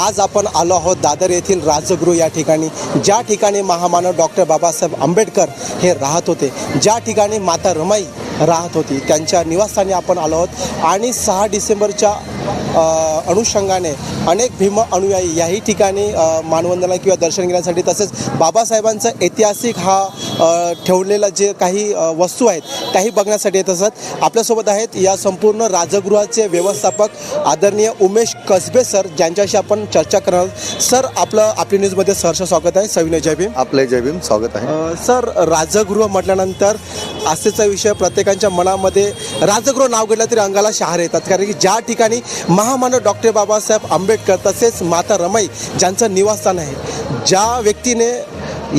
आज आपण आलो आहोत दादर येथील राजगृह या ठिकाणी. ज्या ठिकाणी महामानव डॉक्टर बाबासाहेब आंबेडकर हे राहत होते ज्या ठिकाणी माता रमाई राहत होती त्यांच्या निवासस्थानी आपण आलो आहोत. आणि सहा डिसेंबरच्या अनुषंगाने अनेक भीम अनुयायी याही ठिकाणी मानवंदना किंवा दर्शन घेण्यासाठी तसेच बाबासाहेबांचा ऐतिहासिक हा ठेवलेला जे काही वस्तू आहेत त्याही बघण्यासाठी येत असत. आपल्यासोबत आहेत या संपूर्ण राजगृहाचे व्यवस्थापक आदरणीय उमेश कसबे सर ज्यांच्याशी आपण चर्चा करणार सर आपलं आपली न्यूजमध्ये सहर्ष स्वागत आहे. सविनय जय भीम. आपले जय भीम स्वागत आहे. सर राजगृह म्हटल्यानंतर आस्थेचा विषय प्रत्येकाच्या मनामध्ये राजगृह नाव घेतलं तरी अंगाला शहार येतात. कारण की ज्या ठिकाणी महामानव डॉक्टर बाबासाहेब आंबेडकर तसेच माता रमाई ज्यांचं निवासस्थान आहे. ज्या व्यक्तीने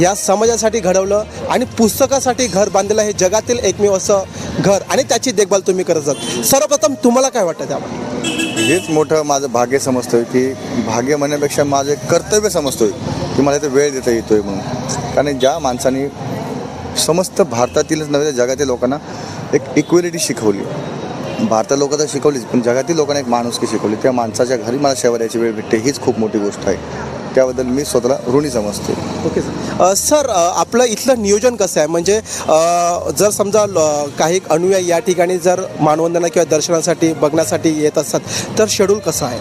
या समाजासाठी घडवलं आणि पुस्तकासाठी घर बांधलेलं हे जगातील एकमेव असं घर आणि त्याची देखभाल तुम्ही करत आहात. सर्वप्रथम तुम्हाला काय वाटतं त्यामध्ये? हेच मोठं माझं भाग्य समजतोय की भाग्य म्हणण्यापेक्षा माझं कर्तव्य समजतोय की मला इथे वेळ देता येतोय म्हणून. कारण ज्या माणसाने समस्त भारतातीलच नव्हे तर जगातील लोकांना एक इक्वेलिटी शिकवली. भारतात लोक तर शिकवलीच पण जगातील लोकांना एक माणुसकी शिकवली. त्या माणसाच्या घरी मला सेवा द्यायची वेळ भेटते हीच खूप मोठी गोष्ट आहे. त्याबद्दल मी स्वतःला ऋणी समजतो. Okay sir. सर आपलं इथलं नियोजन कसं आहे? म्हणजे जर समजा ल- काही अनुयायी या ठिकाणी जर मानवंदना किंवा दर्शनासाठी बघण्यासाठी येत असतात तर शेड्यूल कसं आहे?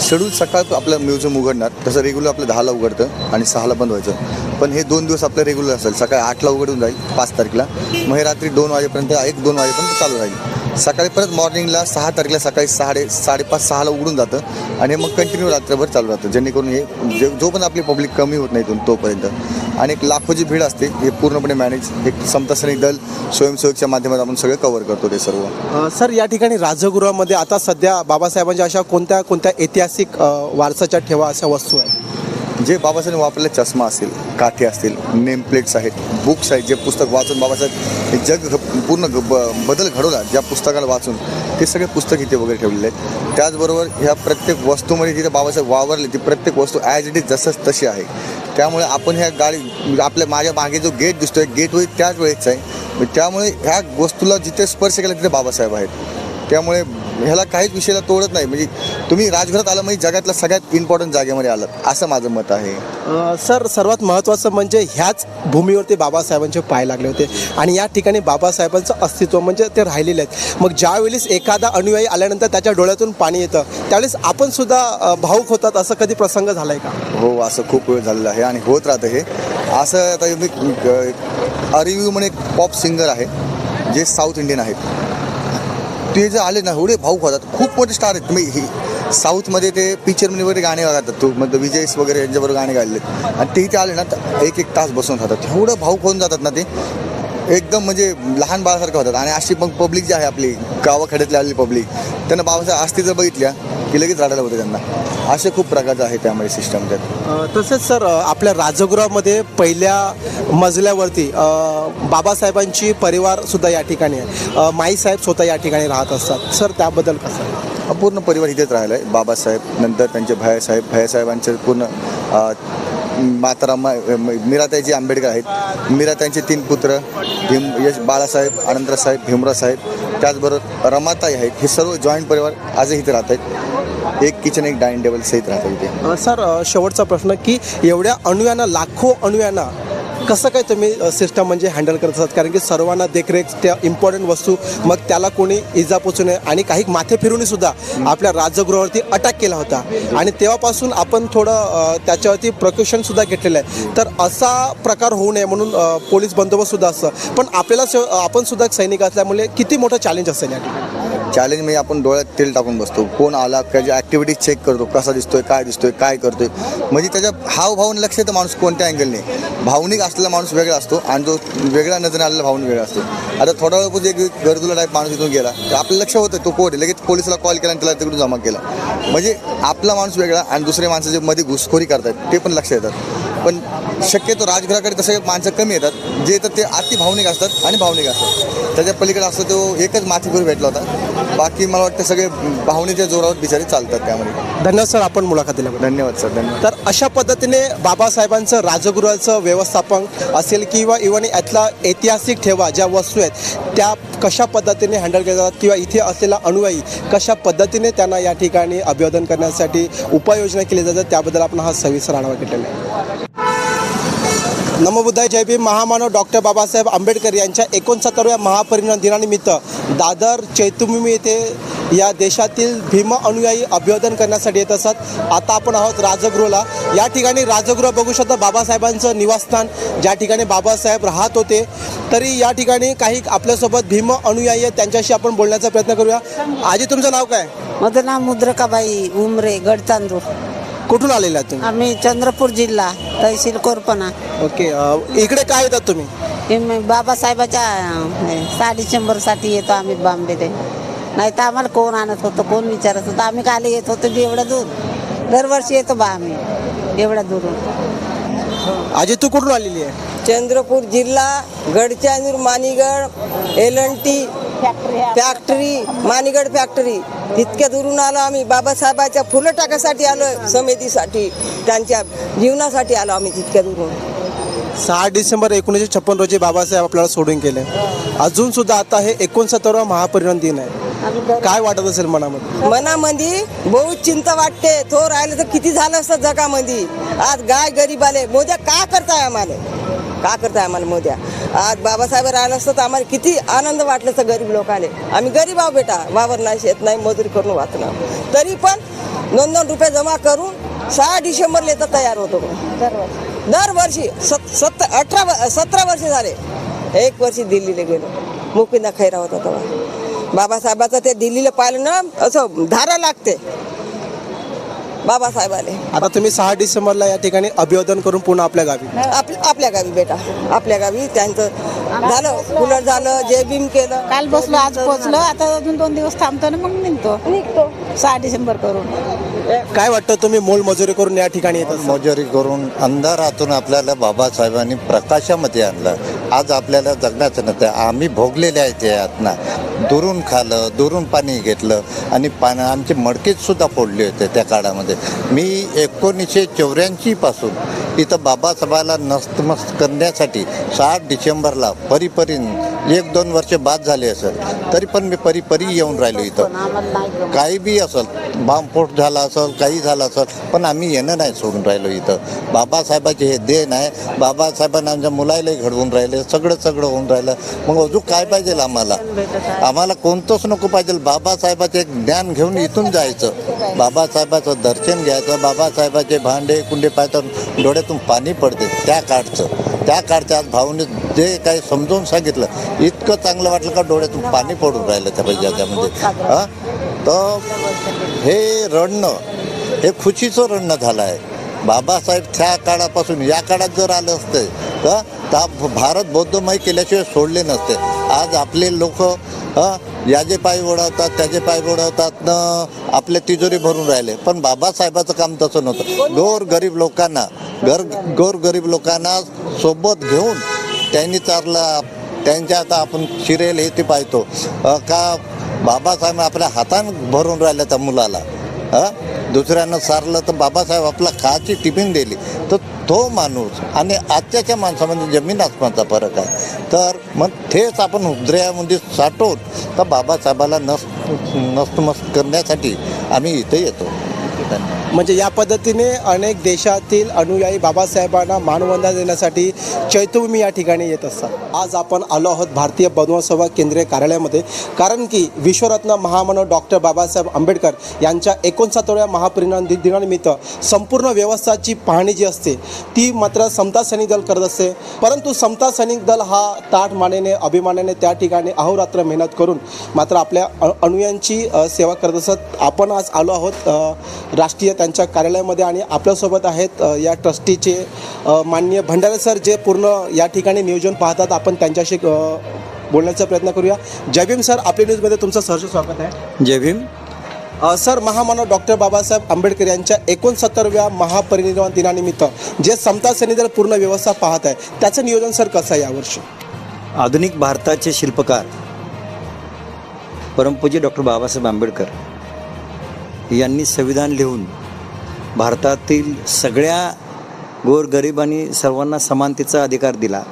शेड्यूल सकाळ आपलं म्युझियम उघडणार तसं रेग्युलर आपलं दहाला उघडतं आणि सहाला बंद व्हायचं. पण हे दोन दिवस आपलं रेग्युलर असेल. सकाळी आठला उघडून जाईल पाच तारखेला. मग हे रात्री दोन वाजेपर्यंत एक दोन वाजेपर्यंत चालू राहील. सकाळी परत मॉर्निंगला सहा तारखेला सकाळी साडे साडेपाच सहाला उघडून जातं आणि मग कंटिन्यू रात्रभर चालू राहतं. जेणेकरून हे जे जो पण आपली पब्लिक कमी होत नाही इथून तोपर्यंत. आणि एक लाखोची भीड असते हे पूर्णपणे मॅनेज एक समता सैनिक दल स्वयंसेवकच्या माध्यमात आपण सगळं कव्हर करतो ते सर्व. सर या ठिकाणी राजगृहामध्ये आता सध्या बाबासाहेबांच्या अशा कोणत्या कोणत्या ऐतिहासिक वारसाच्या ठेवा अशा वस्तू आहेत? जे बाबासाहेब वापरले चष्मा असतील काठी असतील नेमप्लेट्स आहेत बुक्स आहेत जे पुस्तक वाचून बाबासाहेब हे जग पूर्ण ब- बदल घडवला ज्या पुस्तकाला वाचून ते सगळे पुस्तक इथे वगैरे ठेवलेले आहेत. त्याचबरोबर ह्या प्रत्येक वस्तूमध्ये जिथे बाबासाहेब वावरले ती प्रत्येक वस्तू ॲज इट इज जसंच तशी आहे. त्यामुळे आपण ह्या गाडी आपल्या माझ्या मागे जो गेट दिसतोय गेट होईल त्याच वेळेचा आहे. मग त्यामुळे ह्या वस्तूला जिथे स्पर्श केला तिथे बाबासाहेब आहेत. त्यामुळे ह्याला काहीच विषयाला तोडत नाही. म्हणजे तुम्ही राजघरात आलं म्हणजे जगातल्या सगळ्यात इम्पॉर्टंट जागेमध्ये आलात असं माझं मत आहे. अ, सर सर्वात महत्त्वाचं म्हणजे ह्याच भूमीवरती बाबासाहेबांचे पाय लागले होते. आणि या ठिकाणी बाबासाहेबांचं अस्तित्व म्हणजे ते राहिलेले आहेत. मग ज्यावेळेस एखादा अनुयायी आल्यानंतर त्याच्या डोळ्यातून पाणी येतं त्यावेळेस आपण सुद्धा अ, भावुक होतात असं कधी प्रसंग झाला आहे का? हो असं खूप वेळ झालेलं आहे आणि होत राहतं हे. असं आता मी अरिव्यू म्हणून एक पॉप सिंगर आहे जे साऊथ इंडियन आहेत. ते जे आले ना एवढे भाऊक होतात. खूप मोठे स्टार आहेत. तुम्ही हे साऊथमध्ये ते पिक्चरमध्ये वगैरे गाणे गातात. तू मग विजयस वगैरे यांच्याबरोबर गाणे गायले आणि ते इथे आले ना तर एक एक तास बसून खातात एवढं भाऊक होऊन जातात ना ते. एकदम म्हणजे लहान बाळासारखं होतात. आणि अशी मग पब्लिक जी आहे आपली गावाखेड्यातली आलेली पब्लिक त्यांना बाबासाहेब आस्ती जर बघितल्या. की लगेच रडायला होतं त्यांना. असे खूप प्रकारचं आहे त्यामध्ये सिस्टम त्यात. तसेच सर आपल्या राजगृहामध्ये पहिल्या मजल्यावरती अ, बाबासाहेबांची परिवार सुद्धा या ठिकाणी आहे. अ, माईसाहेब स्वतः या ठिकाणी राहत असतात. सर त्याबद्दल कसं हा पूर्ण परिवार इथेच राहिला आहे बाबासाहेब नंतर त्यांचे भैयासाहेब भैयासाहेबांचे पूर्ण अ, माताराम मीराताईजी आंबेडकर आहेत. मीराताईंचे तीन पुत्र भीम यश बाळासाहेब अनंतरासाहेब भीमरावसाहेब त्याचबरोबर रमाताई आहेत. हे सर्व जॉईंट परिवार आजही इथे राहत आहेत. एक किचन एक डायनिंग टेबल सहित राहतात इथे. सर शेवटचा प्रश्न की एवढ्या अणुयांना लाखो अणुयांना कसं काय तुम्ही सिस्टम म्हणजे हँडल करत असतात? कारण की सर्वांना देखरेख त्या इम्पॉर्टंट वस्तू मग त्याला कोणी इजा पोचू नये आणि काही माथे फिरूनही सुद्धा आपल्या राजगृहावरती अटॅक केला होता. आणि तेव्हापासून आपण थोडं त्याच्यावरती प्रिकॉशन सुद्धा घेतलेलं आहे. तर असा प्रकार होऊ नये म्हणून पोलीस बंदोबस्त सुद्धा असतं. पण आपल्याला स- आपण सुद्धा सैनिक असल्यामुळे किती मोठं चॅलेंज असेल या ठिकाणी? चॅलेंज म्हणजे आपण डोळ्यात तेल टाकून बसतो. कोण आला त्याची ॲक्टिव्हिटीज चेक करतो. कसा दिसतोय काय दिसतोय काय करतोय. म्हणजे त्याच्या हावभावून लक्ष येतं माणूस कोणत्या अँगलने भावनिक असलेला माणूस वेगळा असतो आणि जो वेगळा नजर आलेला भावनिक वेगळा असतो. आता थोडा वेळ एक गरजूला टाईप माणूस इथून गेला. तर आपलं लक्ष होतं तो कोण लगेच पोलिसला कॉल केला आणि त्याला तिकडून जमा केला. म्हणजे आपला माणूस वेगळा आणि दुसऱ्या माणसाचे मध्ये घुसखोरी करतात ते पण लक्ष येतात पण शक्यतो राजघराकडे तसे माणसं कमी येतात. जे येतात ते अति भावनिक असतात आणि भावनिक असतात. त्याच्या पलीकडे असतो तो एकच माथेपूर भेटला होता. बाकी मला वाटतं सगळे भावनेच्या जोरावर बिचारे चालतात त्यामध्ये. धन्यवाद सर. आपण मुलाखत दिल्याबद्दल. धन्यवाद सर. धन्यवाद. तर अशा पद्धतीने बाबासाहेबांचं राजगृहाचं व्यवस्थापन असेल किंवा इव्हन यातला ऐतिहासिक ठेवा ज्या वस्तू आहेत त्या कशा पद्धतीने हँडल केल्या जातात किंवा इथे असलेला अनुयायी कशा पद्धतीने त्यांना या ठिकाणी अभिवादन करण्यासाठी उपाययोजना केली जातात त्याबद्दल आपण हा सविस्तर आढावा घेतलेला आहे. नमोबुद्धाय जय भीम. महामानव डॉक्टर बाबासाहेब आंबेडकर यांच्या एकोणसत्तरव्या महापरिनिर्वाण दिनानिमित्त दादर चैतुमी येथे या देशातील भीम अनुयायी अभिवादन करण्यासाठी येत असत. आता आपण आहोत राजगृहला. या ठिकाणी राजगृह बघू शकता बाबासाहेबांचं निवासस्थान. ज्या ठिकाणी बाबासाहेब राहत होते तरी या ठिकाणी काही आपल्यासोबत भीम अनुयायी आहेत. त्यांच्याशी आपण बोलण्याचा प्रयत्न करूया. आजी तुमचं नाव काय? माझं नाव मुद्रकाबाई उमरे गडचांदूर. कुठून आलेला आहे तुम्ही? आम्ही चंद्रपूर जिल्हा तहसील कोरपणा. ओके अ, इकडे काय येतात तुम्ही? हे मी बाबासाहेबाच्या अं, हे, सहा डिसेंबरसाठी येतो आम्ही बांबे ते नाही तर आम्हाला कोण आणत होतं कोण विचारत होतं? आम्ही काले येत होतो बी एवढं दूर. दरवर्षी येतो बा आम्ही एवढ्या दूरून. आजी तू कुठून आलेली आहे? चंद्रपूर जिल्हा Gadchandur Manigad L N T factory Manigad factory इतक्या दुरून आलो आम्ही. बाबासाहेबाच्या फुलं टाकासाठी आलो समितीसाठी. त्यांच्या जीवनासाठी आलो आम्ही तितक्या दुरून. सहा डिसेंबर एकोणीसशे छप्पन रोजी बाबासाहेब आपल्याला सोडून गेले. अजून सुद्धा आता हे एकोणसत्तरवा महापरिनिर्वाण दिन आहे. काय वाटत असेल मनामध्ये? मनामध्ये बहुत चिंता वाटते. तो राहिलं तर किती झालं असतं जगामध्ये. आज गाय गरीब आले मोद्या का करताय आम्हाला? का करता आम्हाला मोद्या आज बाबासाहेब राहिलं असतं तर आम्हाला किती आनंद वाटलं असतं गरीब लोकांनी आम्ही गरीब आहो बेटा वावर नाही शेत नाही मजुरी करून वाचणार तरी पण दोन दोन रुपये जमा करून सहा डिसेंबरला येतं तयार होतो. दरवर्षी सत सत्त अठरा व- सतरा वर्ष झाले. एक वर्षी दिल्लीला गेलो. मुकिंदा खैरा होता तेव्हा. बाबासाहेबाचं ते दिल्लीला पाहिलं ना असं धारा लागते. बाबासाहेबाले आता तुम्ही सहा डिसेंबरला या ठिकाणी अभिवादन करून पुन्हा आपल्या गावी. आपल्या आपल्या गावी बेटा. आपल्या गावी त्यांचं झालं कुलर झालं जय भीम केलं. काल बसलो आज पोचलो आता अजून दोन दिवस थांबतो आणि मग निघतो. निघतो. सहा डिसेंबर करून. काय वाटतं तुम्ही मोलमजुरी करून या ठिकाणी येतात मजुरी करून अंधारातून आपल्याला बाबासाहेबांनी प्रकाशामध्ये आणलं. आज आपल्याला जगण्याचं नव्हतं आम्ही भोगलेले आहेत ते यातना. दुरून खालं दुरून पाणी घेतलं आणि पाणी आमचे मडकेच सुद्धा फोडले होते त्या काळामध्ये. मी एकोणीसशे चौऱ्याऐंशी पासून इथं बाबासाहेबाला नस्तमस्त करण्यासाठी सात डिसेंबरला परिपरीन एक दोन वर्ष बाद झाले असेल तरी पण मी परी परी येऊन राहिलो इथं. काही बी असेल बांबफोट झाला असेल काही झालं असेल पण आम्ही येणं नाही सोडून राहिलो इथं. बाबासाहेबाचे हे देण आहे बाबासाहेबांना आमच्या मुलालाही घडवून राहिले सगळं सगळं होऊन राहिलं. मग अजून काय पाहिजे आम्हाला? आम्हाला कोणतंच नको पाहिजे. बाबासाहेबाचे एक ज्ञान घेऊन इथून जायचं. बाबासाहेबाचं दर्शन घ्यायचं बाबासाहेबाचे भांडे कुंडे पाहतात डोळ्यातून पाणी पडते. त्या काळचं त्या काळच्या आज भाऊने जे काही समजावून सांगितलं इतकं चांगलं वाटलं का डोळ्यातून पाणी पडून राहिलं त्या त्याच्यामध्ये हां? तर हे रडणं हे खुशीचं रडणं झालं आहे बाबासाहेब त्या काळापासून या काळात जर आलं असतं तर तर भारत बौद्धमय केल्याशिवाय सोडले नसते. आज आपले लोक याचे पाय ओढवतात त्याचे पाय ओढवतात न आपले तिजोरी भरून राहिले. पण बाबासाहेबाचं काम तसं नव्हतं. गोर गरीब लोकांना घर गोर गरीब लोकांना सोबत घेऊन त्यांनी चारला त्यांच्या आता आपण शिरेल हे ते पाहतो. का बाबासाहेब आपल्या हातानं भरून राहिल्या त्या मुलाला? दुसऱ्यानं सारलं तर बाबासाहेब आपला खाची टिफिन दिली. तर तो माणूस आणि आजच्याच्या माणसामध्ये जमीन आसमानचा फरक आहे. तर मग तेच आपण हृदयामध्ये साठवून तर बाबासाहेबाला नस नस्तमस्त करण्यासाठी आम्ही इथे येतो. धन्यवाद. म्हणजे या पद्धतीने अनेक देशातील अनुयायी बाबासाहेबांना मानवंदना देण्यासाठी चैतभूमी या ठिकाणी येत असतात. आज आपण आलो आहोत भारतीय बंधुसभा केंद्रीय कार्यालयामध्ये कारण की विश्वरत्न महामानव डॉक्टर बाबासाहेब आंबेडकर यांच्या एकोणसत्तरव्या महापरिणाम दिनानिमित्त संपूर्ण व्यवस्थाची पाहणी जी असते ती मात्र समता सैनिक दल करत असते. परंतु समता सैनिक दल हा ताठ मानेने अभिमानाने त्या ठिकाणी अहोरात्र मेहनत करून मात्र आपल्या अनुयांची सेवा करत असत. आपण आज आलो आहोत राष्ट्रीय राष्ट्रीय त्यांच्या कार्यालयामध्ये आणि आपल्यासोबत आहेत या ट्रस्टीचे अ, माननीय भंडारे सर जे पूर्ण या ठिकाणी नियोजन पाहतात. आपण त्यांच्याशी बोलण्याचा प्रयत्न करूया. जय भीम सर आपल्या न्यूजमध्ये तुमचं सहर्ष स्वागत आहे. जय भीम. अ, सर महामानव डॉक्टर बाबासाहेब आंबेडकर यांच्या एकोणसत्तरव्या महापरिनिर्वाण दिनानिमित्त जे समता सेनी दल पूर्ण व्यवस्था पाहत आहे त्याचं नियोजन सर कसं आहे यावर्षी? आधुनिक भारताचे शिल्पकार परमपूज्य डॉक्टर बाबासाहेब आंबेडकर यांनी संविधान लिहून भारतातील सगळ्या गोरगरिबांनी सर्वांना समानतेचा अधिकार दिला.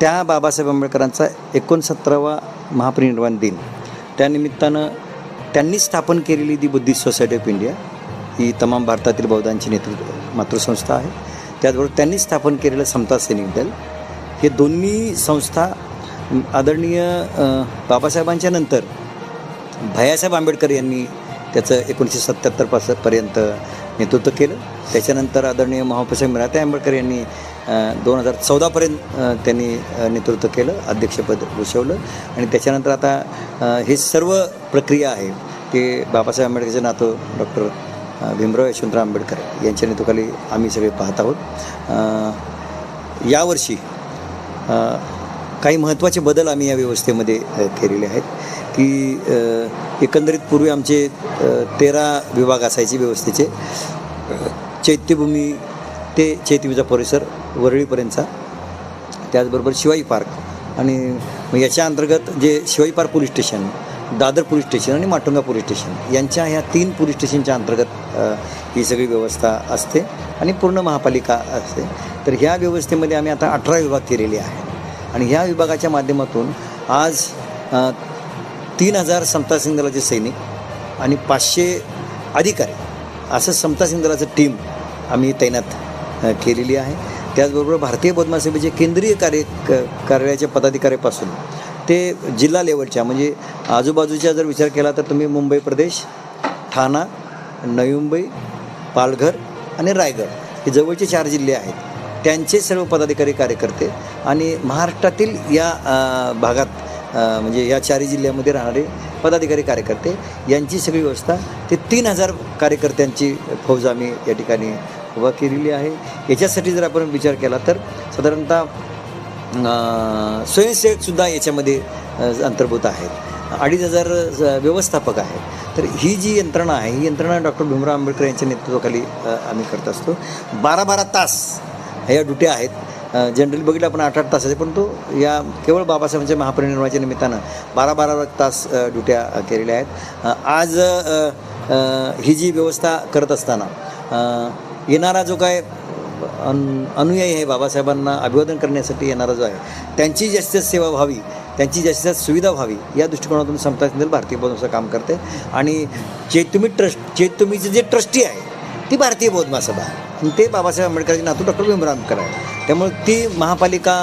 त्या बाबासाहेब आंबेडकरांचा एकोणसत्तरावा महापरिनिर्वाण दिन. त्यानिमित्तानं त्यांनी स्थापन केलेली the Buddhist Society of India ही तमाम भारतातील बौद्धांची नेतृत्व मातृसंस्था आहे. त्याचबरोबर त्यांनी स्थापन केलेलं समता सैनिक दल. हे दोन्ही संस्था आदरणीय बाबासाहेबांच्या नंतर भैयासाहेब आंबेडकर यांनी त्याचं एकोणीसशे सत्त्याहत्तर पर्यंत नेतृत्व केलं. त्याच्यानंतर आदरणीय महापसाहेब मिराते आंबेडकर यांनी दोन हजार चौदापर्यंत त्यांनी नेतृत्व केलं अध्यक्षपद भूषवलं. आणि त्याच्यानंतर आता ही हे सर्व प्रक्रिया आहे ते बाबासाहेब आंबेडकरचे नातं डॉक्टर भीमराव यशवंतराव आंबेडकर यांच्या नेतृत्वाखाली आम्ही सगळे पाहत आहोत. यावर्षी काही महत्त्वाचे बदल आम्ही या व्यवस्थेमध्ये केलेले आहेत. की एकंदरीत पूर्वी आमचे तेरा विभाग असायचे व्यवस्थेचे. चैत्यभूमी ते चैत्यभूमीचा परिसर वरळीपर्यंतचा. त्याचबरोबर शिवाई पार्क आणि मग याच्या अंतर्गत जे Shivaji park police station Dadar police station आणि माटुंगा पोलीस स्टेशन यांच्या ह्या तीन पोलीस स्टेशनच्या अंतर्गत ही सगळी व्यवस्था असते आणि पूर्ण महापालिका असते. तर ह्या व्यवस्थेमध्ये आम्ही आता अठरा विभाग केलेले आहे आणि ह्या विभागाच्या माध्यमातून आज तीन हजार समतासिंग दलाचे सैनिक आणि पाचशे अधिकारी असं समतासिंग दलाचं टीम आम्ही तैनात केलेली आहे. त्याचबरोबर भारतीय बौद्ध केंद्रीय कार्य क- कार्यालयाच्या पदाधिकाऱ्यापासून ते जिल्हा लेवलच्या म्हणजे आजूबाजूच्या जर विचार केला तर तुम्ही मुंबई प्रदेश ठाणा नवी मुंबई पालघर आणि रायगड हे जवळचे चार जिल्हे आहेत. त्यांचे सर्व पदाधिकारी कार्यकर्ते आणि महाराष्ट्रातील या भागात म्हणजे या चारही जिल्ह्यामध्ये राहणारे पदाधिकारी कार्यकर्ते यांची सगळी व्यवस्था ते तीन हजार कार्यकर्त्यांची फौज आम्ही या ठिकाणी उभा केलेली आहे. याच्यासाठी जर आपण विचार केला तर साधारणतः स्वयंसेवकसुद्धा याच्यामध्ये अंतर्भूत आहेत. अडीच हजार व्यवस्थापक आहेत. तर ही जी यंत्रणा आहे ही यंत्रणा डॉक्टर भीमराव आंबेडकर यांच्या नेतृत्वाखाली आम्ही करत असतो. बारा बारा तास ह्या ड्युट्या आहेत. जनरली बघितलं आपण आठ आठ तासाचे पण तो या केवळ बाबासाहेबांच्या महापरिनिर्वाणाच्या निमित्तानं बारा बारा तास ड्युट्या केलेल्या आहेत. आज ही जी व्यवस्था करत असताना येणारा जो काय अन अनुयायी आहे बाबासाहेबांना अभिवादन करण्यासाठी येणारा जो आहे त्यांची जास्तीत जास्त सेवा व्हावी त्यांची जास्तीत जास्त सुविधा व्हावी या दृष्टिकोनातून समता भारतीय बनवचं काम करते. आणि चेतुमी ट्रस्ट चेतुमीचं जे ट्रस्टी आहे ती भारतीय बौद्ध महासभा. आहे ते बाबासाहेब आंबेडकरांचे नातू डॉक्टर भीमराव आंबेडकर आहे त्यामुळे ती महापालिका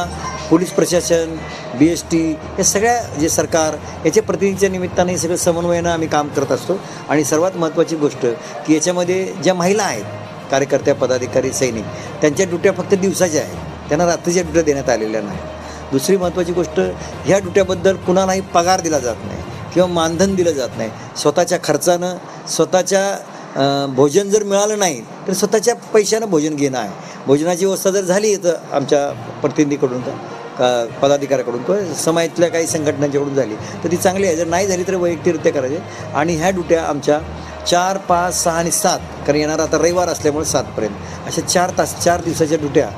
पोलीस प्रशासन बी एस टी या सगळ्या जे सरकार याच्या प्रतिनिधीच्या निमित्ताने हे सगळं समन्वयानं आम्ही काम करत असतो. आणि सर्वात महत्त्वाची गोष्ट की याच्यामध्ये ज्या महिला आहेत कार्यकर्त्या पदाधिकारी सैनिक त्यांच्या ड्युट्या फक्त दिवसाच्या आहेत. त्यांना रात्रीच्या ड्युट्या देण्यात आलेल्या नाही दुसरी महत्त्वाची गोष्ट ह्या ड्युट्याबद्दल कुणालाही पगार दिला जात नाही. किंवा मानधन दिलं जात नाही. स्वतःच्या खर्चानं स्वतःच्या भोजन जर मिळालं नाही तर स्वतःच्या पैशानं भोजन घेणं आहे. भोजनाची व्यवस्था जर झाली तर आमच्या प्रतिनिधीकडून तर का पदाधिकाऱ्याकडून किंवा समाजातल्या काही संघटनांच्याकडून झाली तर ती चांगली आहे. जर नाही झाली तर वैयक्तिकरित्या करायचे. आणि ह्या ड्युट्या आमच्या चार पाच सहा आणि सात कारण येणारा आता रविवार असल्यामुळे सातपर्यंत अशा चार तास चार दिवसाच्या ड्युट्या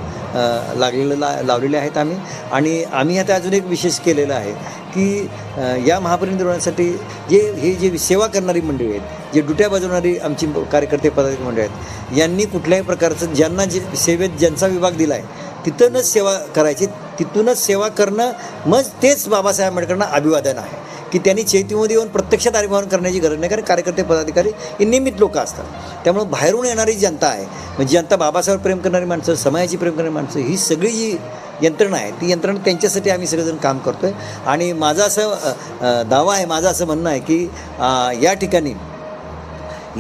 लागलेल्या ला लावलेल्या आहेत आम्ही. आणि आम्ही आता अजून एक विशेष केलेलं आहे की या महापरिनिर्वाणासाठी जे हे जे सेवा करणारी मंडळी आहेत जे डुट्या बजावणारी आमची कार्यकर्ते पदाधिकारी मंडळी आहेत यांनी कुठल्याही प्रकारचं ज्यांना जे सेवेत ज्यांचा विभाग दिला आहे तिथूनच सेवा करायची तिथूनच सेवा करणं मग तेच बाबासाहेब आंबेडकरांना अभिवादन आहे. की त्यांनी चैतीमध्ये येऊन प्रत्यक्षात अभिमान करण्याची गरज नाही कारण कार्यकर्ते पदाधिकारी हे नियमित लोक असतात. त्यामुळे बाहेरून येणारी जनता आहे म्हणजे जनता बाबासाहेब प्रेम करणारी माणसं समाजाची प्रेम करणारी माणसं ही सगळी जी यंत्रणा आहे ती यंत्रणा त्यांच्यासाठी आम्ही सगळेजण काम करतो आहे आणि माझा असं दावा आहे माझं असं म्हणणं आहे की या ठिकाणी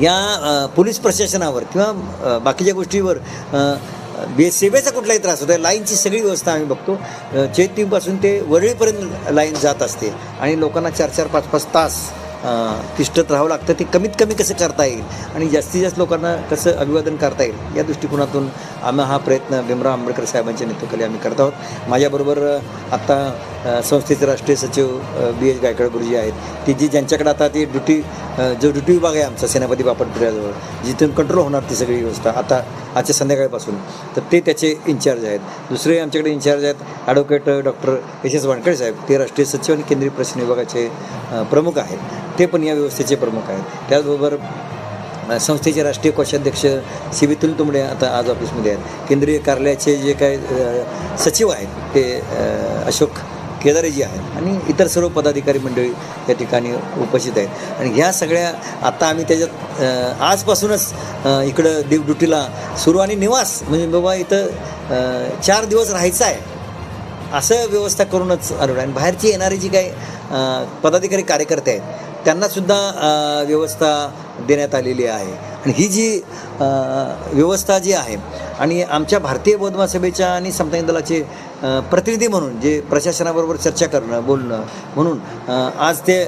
या पोलीस प्रशासनावर किंवा बाकीच्या गोष्टीवर बी बे सेवेचा कुठलाही त्रास होतो लाईनची सगळी व्यवस्था आम्ही बघतो. चेतपासून ते वरळीपर्यंत लाईन जात असते आणि लोकांना चार चार पाच पाच तास तिष्ठत राहावं लागतं. ते कमीत कमी कसं करता येईल आणि जास्तीत जास्त लोकांना कसं अभिवादन करता येईल या दृष्टिकोनातून आम्ही हा प्रयत्न भीमराव आंबेडकर साहेबांच्या नेतृत्वाखाली आम्ही करत आहोत. माझ्याबरोबर आत्ता संस्थेचे राष्ट्रीय सचिव बी एच गायकवाड गुरुजी आहेत. ती जी ज्यांच्याकडे आता ती ड्युटी जो ड्युटी विभाग आहे आमचा सेनापती बापटपुऱ्याजवळ जिथून कंट्रोल होणार ती सगळी व्यवस्था आता आजच्या संध्याकाळपासून. तर ते त्याचे इन्चार्ज आहेत. दुसरे आमच्याकडे इन्चार्ज आहेत advocate doctor S S Wankhede साहेब. ते राष्ट्रीय सचिव आणि केंद्रीय प्रशासन विभागाचे प्रमुख आहेत. ते पण या व्यवस्थेचे प्रमुख आहेत. त्याचबरोबर संस्थेचे राष्ट्रीय कोषाध्यक्ष सी बी तुमडे आता आज ऑफिसमध्ये आहेत. केंद्रीय कार्यालयाचे जे काय सचिव आहेत ते अशोक केदारेजी आहेत आणि इतर सर्व पदाधिकारी मंडळी या ठिकाणी उपस्थित आहेत. आणि ह्या सगळ्या आता आम्ही त्याच्यात आजपासूनच इकडं देव ड्युटीला सुरू आणि निवास म्हणजे बाबा इथं चार दिवस राहायचं आहे. असं व्यवस्था करूनच आलेलो आणि बाहेरची येणारी जी काही पदाधिकारी कार्यकर्ते आहेत त्यांनासुद्धा व्यवस्था देण्यात आलेली आहे. आणि ही जी व्यवस्था जी आहे आणि आमच्या भारतीय बौद्ध सभेच्या आणि समताई दलाचे प्रतिनिधी म्हणून जे प्रशासनाबरोबर चर्चा करणं बोलणं म्हणून आज ते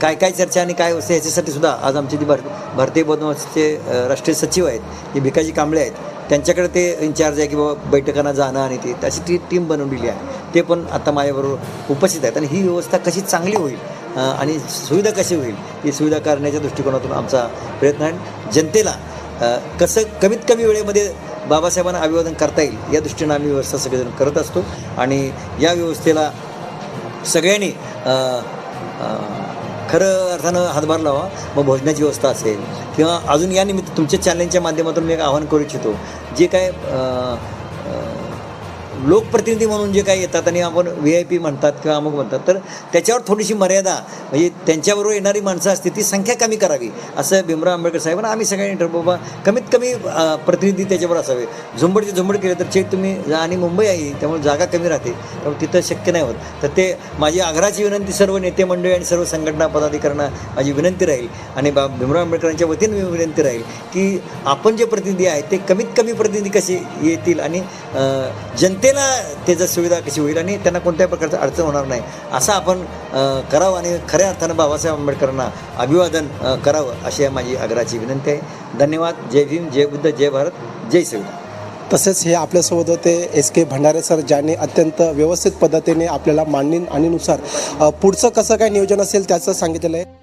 काय काय चर्चा आणि काय असते याच्यासाठी सुद्धा आज आमचे जे भार भारतीय बौद्ध राष्ट्रीय सचिव आहेत जे भिकाजी कांबळे आहेत त्यांच्याकडे ते इन्चार्ज आहे की बाबा बैठकांना जाणं आणि ते अशी ती टीम बनवलेली आहे. ते पण आता माझ्याबरोबर उपस्थित आहेत. आणि ही व्यवस्था कशी चांगली होईल आणि सुविधा कशी होईल? ही सुविधा करण्याच्या दृष्टिकोनातून आमचा प्रयत्न आहे. जनतेला कसं कमीत कमी वेळेमध्ये बाबासाहेबांना अभिवादन करता येईल या दृष्टीनं आम्ही व्यवस्था सगळेजण करत असतो. आणि या व्यवस्थेला सगळ्यांनी खरं अर्थानं हातभार लावा. मग भोजनाची व्यवस्था असेल. किंवा अजून या निमित्त तुमच्या चॅनलच्या माध्यमातून मी एक आवाहन करू इच्छितो. जे काय लोकप्रतिनिधी म्हणून जे काही येतात आणि आपण व्ही आय पी म्हणतात किंवा अमुक म्हणतात तर त्याच्यावर थोडीशी मर्यादा म्हणजे त्यांच्याबरोबर येणारी माणसं असते ती संख्या कमी करावी असं भीमराव आंबेडकर साहेबांना आम्ही सगळ्यांनी ठरवू बाबा कमीत कमी प्रतिनिधी त्याच्यावर असावे. झुंबडचे झुंबड केले तर चेक तुम्ही जा आणि मुंबई आहे त्यामुळे जागा कमी राहते त्यामुळे तिथं शक्य नाही होत. तर ते माझी आग्रहाची विनंती सर्व नेते मंडळी आणि सर्व संघटना पदाधिकाऱ्यांना माझी विनंती राहील आणि बा भीमराव आंबेडकरांच्या वतीने मी विनंती राहील की आपण जे प्रतिनिधी आहेत ते कमीत कमी प्रतिनिधी कसे येतील आणि जनतेला जनतेला त्याचं सुविधा कशी होईल आणि त्यांना कोणत्याही प्रकारचं अडचण होणार नाही. असं आपण करावं आणि खऱ्या अर्थानं बाबासाहेब आंबेडकरांना अभिवादन करावं अशी माझी आग्रहाची विनंती आहे. धन्यवाद. जय भीम जय बुद्ध जय भारत जय सुविधा. तसेच हे आपल्यासोबत होते एस के भंडारे सर ज्यांनी अत्यंत व्यवस्थित पद्धतीने आपल्याला मांडणी आणि नुसार पुढचं कसं काय नियोजन असेल त्याचं सांगितलेलं आहे.